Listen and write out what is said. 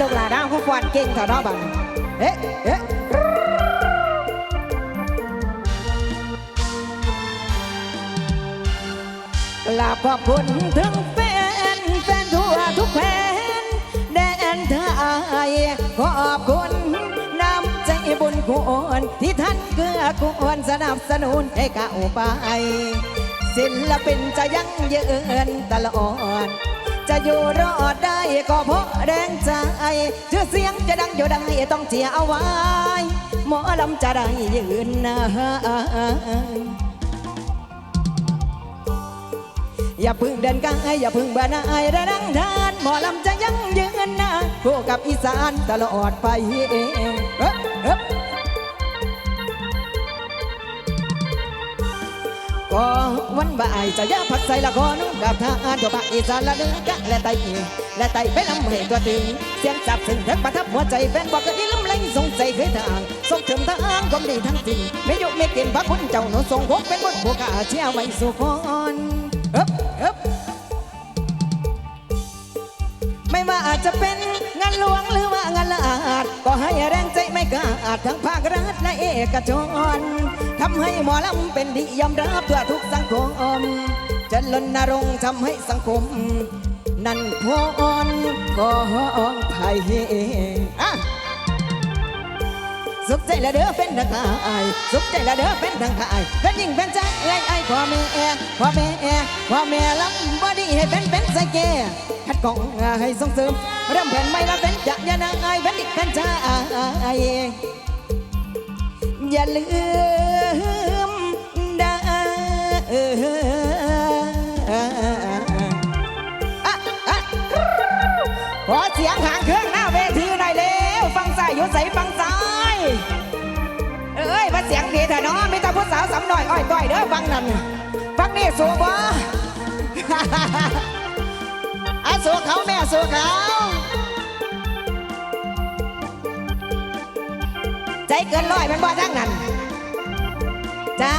ลูกหลานน้าคู่ควานเก่งเถอะเนาะบังเอ๊ะเอ๊ะกราบขอบคุณถึงแฟนแฟนทั่วทุกแคว้นแดนไทยขอบคุณน้ำใจบุญคุณที่ท่านเกื้อกูลสนับสนุนให้ก้าวไปศิลปินจะยั่งยืนตลอด จะอยู่รอดได้ก็เพราะแรงใจชื่อเสียงจะดังอยู่ได้ต้องเจียเอาไว้ หมอลำจะได้ยืนนานอย่าพึ่งเดินกายอย่าพึ่งเบื่อหน่ายระดังทานหมอลำจะยังยืนนานคู่กับอีสานตลอดไปเองเอ๊ อวันบ่ายจะย่าผักใส่ละครกับทหารตัวภาคอีสานละเนื้อกะและไตเองและไตไปลำเหตัวตึงเสียงจับสึงเถิดประทับหัวใจแฟนบอกกันอีลำเล่งสงใจเคยทางส่งถึงทางความดีทั้งสิ้นไม่ยุไม่เกินพระคุณเจ้าหนูทรงพกเป็นบทผู้กาเชี่ยวไว้สุพรเอ๊บเอ๊บไม่ว่าอาจจะเป็นงานหลวงหรือว่างานละอาดก็ให้แรงใจไม่กล้าอาจทั้งภาครัฐและเอกชน ทำให้หมอลำเป็นที่ยอมรับทั่วทุกสังคมจะรณรงค์ทำให้สังคม นั่นพรของภัยอะสุขใจละเด้อเป็นทางอายสุขใจละเด้อเป็นทางอายเป็นยิ่งเป็นใจไอ้ไอ้พ่อแม่พ่อแม่พ่อแม่ลำบ่ดีให้เป็นเป็นใส่แก่คัดกองให้ส่งเสริมเริ่มเพิ่นไม่ละเป็นจะอย่านางอายเป็นอีกเป็นใจอย่าลืม ได้ขอเสียงหางเครื่องหน้าเวทีหน่อยเร็วฟังซ้ายอยู่ใส่ฟังซ้ายเอ้ยมาเสียงดีเถอะเนาะมีแต่ผู้สาวสำหน้อยอ้อยต้อยเด้อฟังนั่นฟังนี่สูบ่อาสูเขาแม่สูเขาใจเกินร้อยมันบ่ทั้งนั้น จ้า